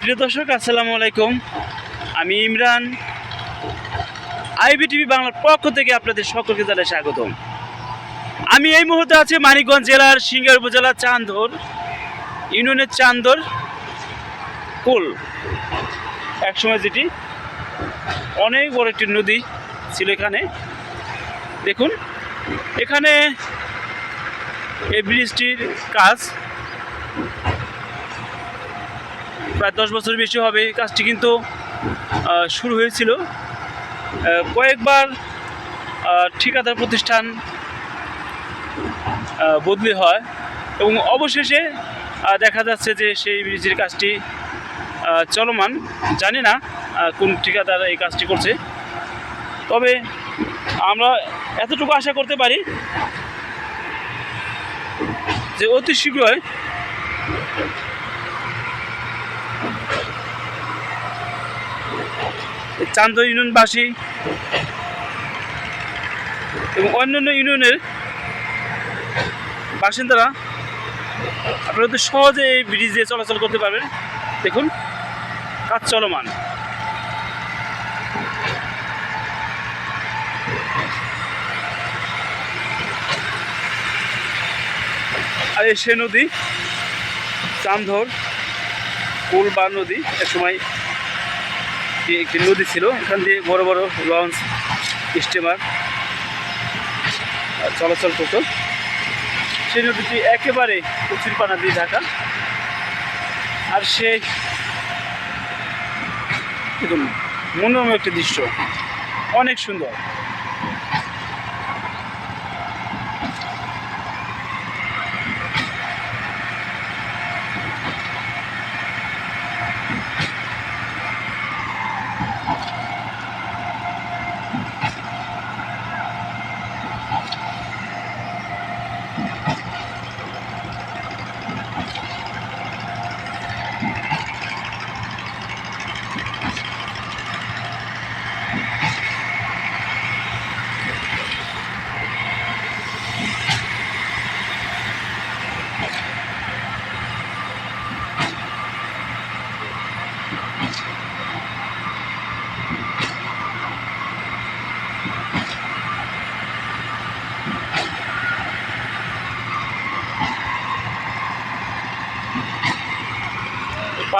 প্রিয় দর্শক, আসসালামু আলাইকুম। আমি ইমরান আইবি টিভি বাংলার পক্ষ থেকে আপনাদের সকলকে জানাই স্বাগতম। আমি এই মুহূর্তে আছি মানিকগঞ্জ জেলার সিঙ্গার উপজেলার চান্দর, ইউনিয়নের চান্দর কুল। একসময় যেটি অনেক বড় একটি নদী ছিল এখানে। দেখুন, এখানে এই ব্রিজটির কাজ প্রায় দশ বছর বেশি হবে। কাজটি কিন্তু শুরু হয়েছিল কয়েকবার ঠিকাদার প্রতিষ্ঠান বদলি হয় এবং অবশেষে দেখা যাচ্ছে যে সেই ব্রিজের কাজটি চলমান। জানি না কোন ঠিকাদার এই কাজটি করছে। তবে আমরা এতটুকু আশা করতে পারি যে অতি শীঘ্রই চান্দ ইউনিয়নবাসী এবং অন্যান্য ইউনিয়নের বাসিন্দারা আপনারা তো সহজে এই ব্রিজ দিয়ে চলাচল করতে পারবেন। দেখুন, কাজ চলমান। আর এই সে নদী চান্দর কুল বা নদী এক সময় একটি নদী ছিল। এখান দিয়ে বড় বড় লঞ্চ, স্টিমার, চলাচল করতো। সেই নদীটি একেবারে কচুর পানা দিয়ে ঢাকা। আর সে মনোরম একটি দৃশ্য। অনেক সুন্দর।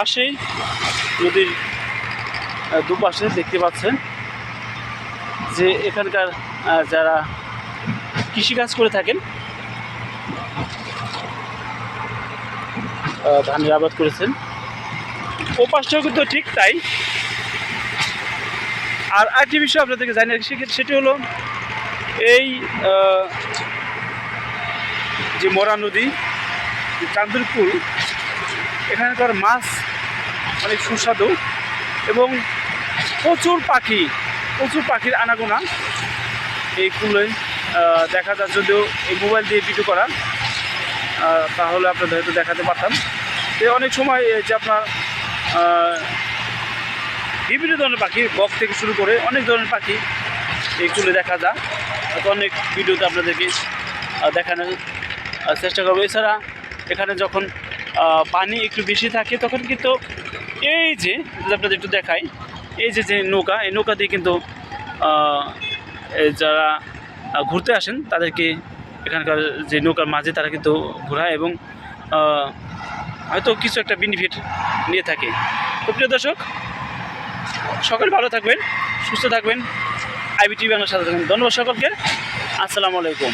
পাশেই নদীর দুপাশে দেখতে পাচ্ছেন যে এখানকার যারা কৃষিকাজ করে থাকেন ধানের আবাদ করেছেন, ও পাশটাও কিন্তু ঠিক তাই। আর আরেকটি বিষয় আপনাদেরকে জানি সেটি হলো এই যে মরা নদী চান্দুরপুর এখানকার মাছ অনেক সুস্বাদু এবং প্রচুর পাখি, প্রচুর পাখির আনাগোনা। এই কুলে দেখা যায় যদিও এই মোবাইল দিয়ে ভিডিও করা তাহলে আপনাদের হয়তো দেখাতে পারতাম। তো অনেক সময় যে আপনার বিভিন্ন ধরনের পাখি, বক থেকে শুরু করে অনেক ধরনের পাখি এই কুলে দেখা যায়। হয়তো অনেক ভিডিওতে আপনাদেরকে দেখানোর চেষ্টা করব। এছাড়া এখানে যখন পানি একটু বেশি থাকে, তখন কিন্তু এই যে আপনাদের একটু দেখাই, এই যে যে নৌকা, এই নৌকা দিয়ে কিন্তু যারা ঘুরতে আসেন, তাদেরকে এখানকার যে নৌকার মাঝে তারা কিন্তু ঘোরায় এবং হয়তো কিছু একটা বেনিফিট নিয়ে থাকে। তো প্রিয় দর্শক, সকলে ভালো থাকবেন, সুস্থ থাকবেন। আইবি আইবিটি বাংলার সাথে থাকবেন। ধন্যবাদ সকলকে। আসসালামু আলাইকুম।